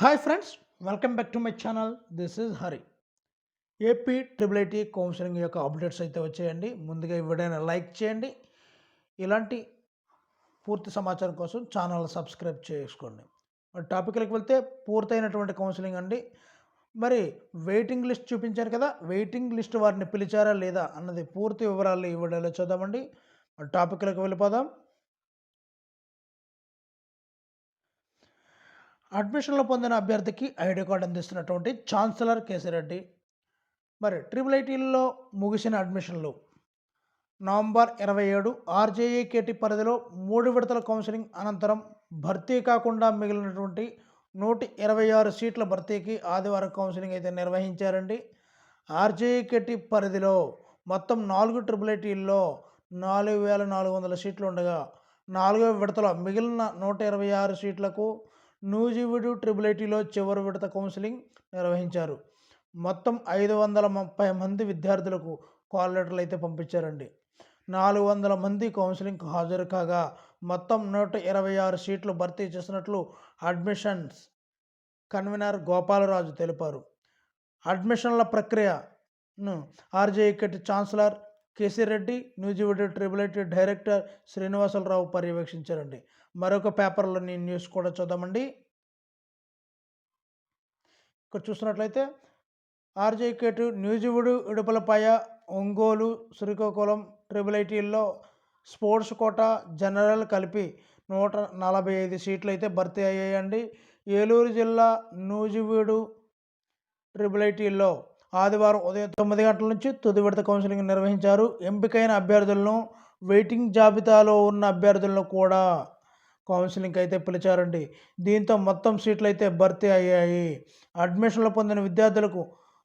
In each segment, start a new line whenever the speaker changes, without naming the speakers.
Hi friends welcome back to my channel this is Hari AP triple IT counselling యొక్క updates అయితే వచ్చేయండి. ముందుగా ఈ లైక్ చేయండి. ఇలాంటి పూర్తి సమాచారం కోసం ఛానల్ సబ్స్క్రైబ్ చేసుకోండి. మరి టాపిక్లకు వెళ్తే పూర్తయినటువంటి కౌన్సిలింగ్ అండి. మరి వెయిటింగ్ లిస్ట్ చూపించారు కదా వెయిటింగ్ లిస్ట్ వారిని పిలిచారా లేదా అన్నది పూర్తి వివరాలు ఇవ్వడాలో చూద్దామండి. మరి టాపిక్లకు వెళ్ళిపోదాం. అడ్మిషన్లు పొందిన అభ్యర్థికి ఐడి కార్డు అందిస్తున్నటువంటి ఛాన్సలర్ కేసిరెడ్డి. మరి ట్రిపుల్ ఐటీల్లో ముగిసిన అడ్మిషన్లు. నవంబర్ ఇరవై ఏడు ఆర్జేఏకేటి పరిధిలో మూడు విడతల కౌన్సిలింగ్ అనంతరం భర్తీ కాకుండా మిగిలినటువంటి నూట ఇరవై ఆరు సీట్ల భర్తీకి ఆదివారం కౌన్సిలింగ్ అయితే నిర్వహించారండి. ఆర్జేఏకేటి పరిధిలో మొత్తం నాలుగు ట్రిపుల్ ఐటీల్లో నాలుగు వేల నాలుగు వందల సీట్లు ఉండగా నాలుగవ విడతలో మిగిలిన నూట ఇరవై ఆరు సీట్లకు నూజివీడు ట్రిపుల్ ఐటీలో చివరి విడత కౌన్సిలింగ్ నిర్వహించారు. మొత్తం ఐదు వందల ముప్పై మంది విద్యార్థులకు కాల్ లెటర్లు అయితే పంపించారండి. నాలుగు వందల మంది కౌన్సిలింగ్కు హాజరు కాగా మొత్తం నూట ఇరవై ఆరు సీట్లు భర్తీ చేసినట్లు అడ్మిషన్స్ కన్వీనర్ గోపాలరాజు తెలిపారు. అడ్మిషన్ల ప్రక్రియను RGUKT chancellor KC Reddy Nuzvid triple IT director Srinivasa Rao పర్యవేక్షించారండి. మరొక పేపర్లోని న్యూస్ కూడా చూద్దామండి. ఇక్కడ చూసినట్లయితే ఆర్జేకేటు న్యూజివుడు ఇడుపలపాయ ఒంగోలు శ్రీకాకుళం ట్రిపుల్ ఐటీల్లో స్పోర్ట్స్ కోట జనరల్ కలిపి నూట నలభై ఐదు సీట్లు అయితే భర్తీ అయ్యాయండి. ఏలూరు జిల్లా నూజివీడు ట్రిపుల్ ఐటీల్లో ఆదివారం ఉదయం తొమ్మిది గంటల నుంచి తుది విడత కౌన్సిలింగ్ నిర్వహించారు. ఎంపికైన అభ్యర్థులను వెయిటింగ్ జాబితాలో ఉన్న అభ్యర్థులను కూడా కౌన్సిలింగ్ అయితే పిలిచారండి. దీంతో మొత్తం సీట్లు అయితే భర్తీ అయ్యాయి. అడ్మిషన్లు పొందిన విద్యార్థులకు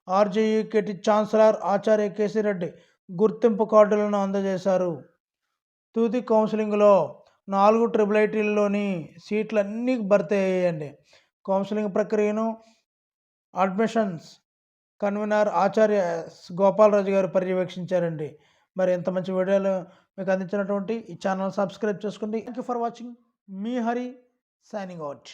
ఆర్జేఈకేటి ఛాన్సలర్ ఆచార్య కేసిరెడ్డి గుర్తింపు కార్డులను అందజేశారు. తుది కౌన్సిలింగ్లో నాలుగు ట్రిపుల్ ఐటీల్లోని సీట్లన్నీ భర్తీ అయ్యాయండి. కౌన్సిలింగ్ ప్రక్రియను అడ్మిషన్స్ కన్వీనర్ ఆచార్య గోపాలరాజు గారు పర్యవేక్షించారండి. మరి ఎంత మంచి వీడియోలు మీకు అందించినటువంటి ఈ ఛానల్ సబ్స్క్రైబ్ చేసుకోండి. థ్యాంక్ యూ ఫర్ వాచింగ్ మీ హరి సైనింగ్ అవుట్